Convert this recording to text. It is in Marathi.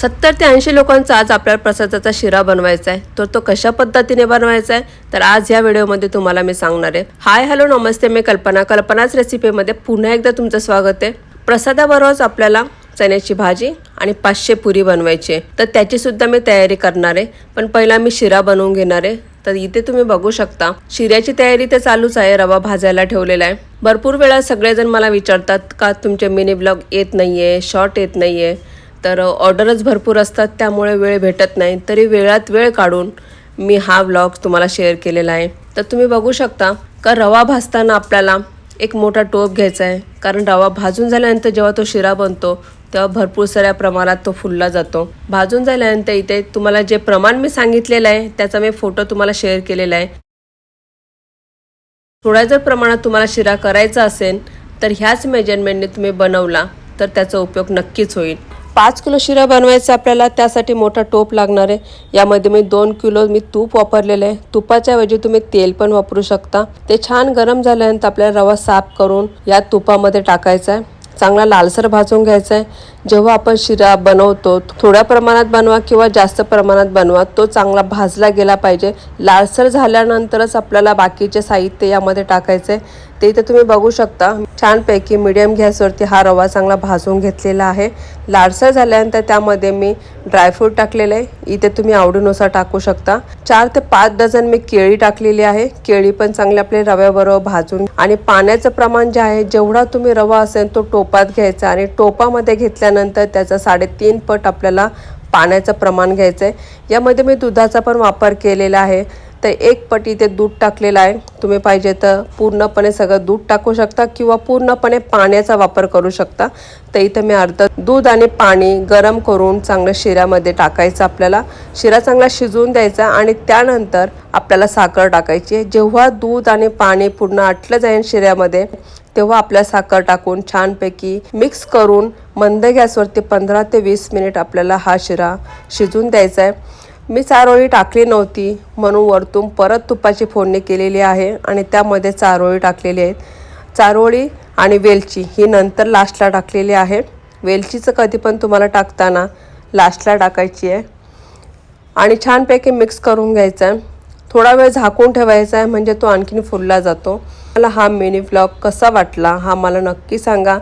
सत्तर ते ऐंशी लोकांचा आज आपल्याला प्रसादाचा शिरा बनवायचा आहे. तर तो कशा पद्धतीने बनवायचा आहे? तर आज या व्हिडिओमध्ये तुम्हाला मी सांगणार आहे. हाय हॅलो नमस्ते मी कल्पना. कल्पनाच रेसिपीमध्ये पुन्हा एकदा तुमचं स्वागत आहे. प्रसादाबरोबरच आपल्याला चण्याची भाजी आणि पाचशे पुरी बनवायची आहे. तर त्याची सुद्धा मी तयारी करणार आहे. पण पहिला मी शिरा बनवून घेणार आहे. तर इथे तुम्ही बघू शकता शिऱ्याची तयारी तर चालूच आहे. रवा भाजायला ठेवलेला आहे. भरपूर वेळा सगळेजण मला विचारतात का तुमचे मिनी ब्लॉग येत नाही आहे शॉर्ट येत नाही आहे तर ऑर्डरच भरपूर असतात त्यामुळे वेळ भेटत नाही. तरी वेळात वेळ काढून मी हा व्लॉग तुम्हाला शेअर केलेला आहे. तर तुम्ही बघू शकता का रवा भाजताना आपल्याला एक मोठा टोप घ्यायचा आहे. कारण रवा भाजून झाल्यानंतर जेव्हा तो शिरा बनतो तेव्हा भरपूर साऱ्या प्रमाणात तो फुलला जातो. भाजून झाल्यानंतर इथे तुम्हाला जे प्रमाण मी सांगितलेलं आहे त्याचा मी फोटो तुम्हाला शेअर केलेला आहे. थोड्या जर प्रमाणात तुम्हाला शिरा करायचा असेल तर ह्याच मेजरमेंटने तुम्ही बनवला तर त्याचा उपयोग नक्कीच होईल. पाच किलो शिरा बनवायचा आपल्याला त्यासाठी मोठा टोप लागणार आहे. यामध्ये मी दोन किलो मी तूप वापरलेलं आहे. तुपाच्या ऐवजी तुम्ही तेल पण वापरू शकता. ते छान गरम झाल्यानंतर आपल्याला रवा साफ करून या तुपामध्ये टाकायचा आहे. चांगला लालसर भाजून घ्यायचा आहे. जेव्हा आपण शिरा बनवतो थोड्या प्रमाणात बनवा किंवा जास्त प्रमाणात बनवा तो चांगला भाजला गेला पाहिजे. लालसर झाल्यानंतरच आपल्याला बाकीचे साहित्य यामध्ये टाकायचे आहे. ते इथे तुम्ही बघू शकता. छानपैकी मिडियम गॅसवरती हा रवा चांगला भाजून घेतलेला आहे. लाडसर झाल्यानंतर त्यामध्ये मी ड्रायफ्रूट टाकलेलं आहे. इथे तुम्ही आवडीनुसार टाकू शकता. चार ते पाच डझन मी केळी टाकलेली आहे. केळी पण चांगली आपले रव्याबरोबर भाजून आणि पाण्याचं प्रमाण जे आहे जेवढा तुम्ही रवा असेल तो टोपात घ्यायचा आणि टोपामध्ये घेतल्यानंतर त्याचा साडेतीन पट आपल्याला पाण्याचं प्रमाण घ्यायचं आहे यामध्ये मी दुधाचा पण वापर केलेला आहे. तर एक पटी ते दूध टाकलेलं आहे. तुम्ही पाहिजे तर पूर्णपणे सगळं दूध टाकू शकता किंवा पूर्णपणे पाण्याचा वापर करू शकता. तर इथं मी अर्ध दूध आणि पाणी गरम करून चांगलं शिऱ्यामध्ये टाकायचं आपल्याला. शिरा चांगला शिजवून द्यायचा आणि त्यानंतर आपल्याला साखर टाकायची आहे. जेव्हा दूध आणि पाणी पूर्ण आटलं जाईल शिऱ्यामध्ये तेव्हा आपल्या साखर टाकून छानपैकी मिक्स करून मंद गॅसवरती पंधरा ते वीस मिनिट आपल्याला हा शिरा शिजून द्यायचा आहे. मी चारोळी टाकली नव्हती म्हणून वरतून परत तुपाची फोडणी केलेली आहे आणि त्यामध्ये चारोळी टाकलेली आहेत. चारोळी आणि वेलची ही नंतर लास्टला टाकलेली आहे. वेलचीचं कधी पण तुम्हाला टाकताना लास्टला टाकायची आहे. आणि छानपैकी मिक्स करून घ्यायचा आहे थोडा वेळ झाकून ठेवायचा आहे म्हणजे तो आणखीन फुलला जातो. मला हा मिनी ब्लॉग कसा वाटला हा मला नक्की सांगा.